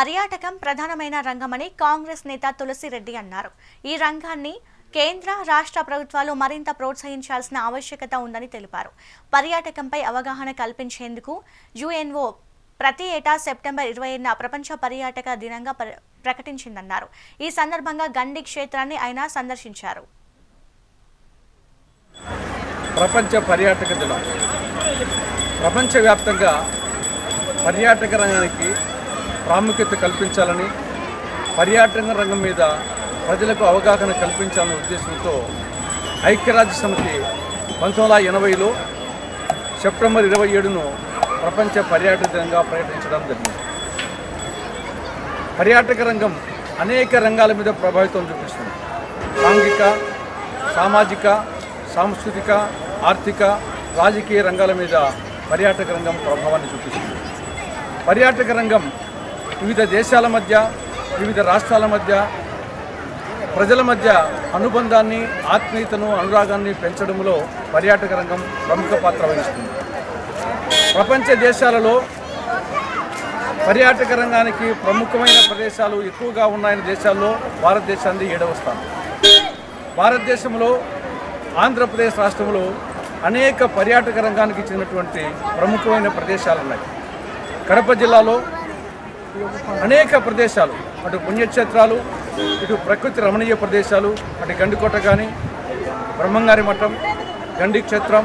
పర్యాటకం ప్రధానమైన రంగమని కాంగ్రెస్ నేత తులసిరెడ్డి అన్నారు. ఈ రంగాన్ని కేంద్ర రాష్ట్ర ప్రభుత్వాలు మరింత ప్రోత్సహించాల్సిన ఆవశ్యకత ఉందని తెలిపారు. పర్యాటకంపై అవగాహన కల్పించేందుకు యుఎన్ఓ ప్రతి ఏటా సెప్టెంబర్ ఇరవై ప్రపంచ పర్యాటక దినంగా ప్ర- ప్రకటించిందన్నారు. ఈ సందర్భంగా గండి క్షేత్రాన్ని ఆయన సందర్శించారు. ప్రపంచ పర్యాటక దినం. ప్రపంచవ్యాప్తంగా పర్యాటక రంగానికి ప్రాముఖ్యత కల్పించాలని పర్యాటక రంగం మీద ప్రజలకు అవగాహన కల్పించాలనే ఉద్దేశంతో ఐక్యరాజ్య సమితి పంతొమ్మిది వందల ఎనభైలో సెప్టెంబర్ ఇరవై ఏడును ప్రపంచ పర్యాటక దినంగా ప్రకటించడం జరిగింది. పర్యాటక రంగం అనేక రంగాల మీద ప్రభావితం చూపిస్తుంది. సాంఘిక సామాజిక సాంస్కృతిక ఆర్థిక రాజకీయ రంగాల మీద పర్యాటక రంగం ప్రభావాన్ని చూపిస్తుంది. పర్యాటక రంగం వివిధ దేశాల మధ్య వివిధ రాష్ట్రాల మధ్య ప్రజల మధ్య అనుబంధాన్ని ఆత్మీయతను అనురాగాన్ని పెంచడంలో పర్యాటక రంగం ప్రముఖ పాత్ర వహిస్తుంది. ప్రపంచ దేశాలలో పర్యాటక రంగానికి ప్రముఖమైన ప్రదేశాలు ఎక్కువగా ఉన్నాయని దేశాల్లో భారతదేశాన్ని ఏడవ స్థానం. భారతదేశంలో ఆంధ్రప్రదేశ్ రాష్ట్రంలో అనేక పర్యాటక రంగానికి చెందినటువంటి ప్రముఖమైన ప్రదేశాలు ఉన్నాయి. కడప జిల్లాలో అనేక ప్రదేశాలు అటు పుణ్యక్షేత్రాలు ఇటు ప్రకృతి రమణీయ ప్రదేశాలు అటు గండికోట కానీ బ్రహ్మంగారి మఠం గండి క్షేత్రం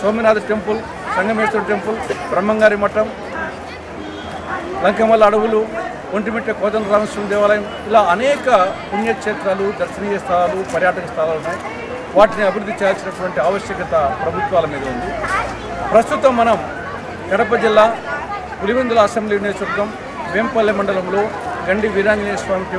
సోమనాథ టెంపుల్ సంగమేశ్వర టెంపుల్ బ్రహ్మంగారి మఠం లంకమల్ల అడవులు ఒంటిమిట్ట కోదండ రామస్వామి దేవాలయం ఇలా అనేక పుణ్యక్షేత్రాలు దర్శనీయ స్థలాలు పర్యాటక స్థలాలు ఉన్నాయి. వాటిని అభివృద్ధి చేయాల్సినటువంటి ఆవశ్యకత ప్రభుత్వాల మీద ఉంది. ప్రస్తుతం మనం కడప జిల్లా పులివెందుల అసెంబ్లీ నియోజకవర్గం వేంపల్లె మండలంలో గండి వీరాంజనేయ స్వామి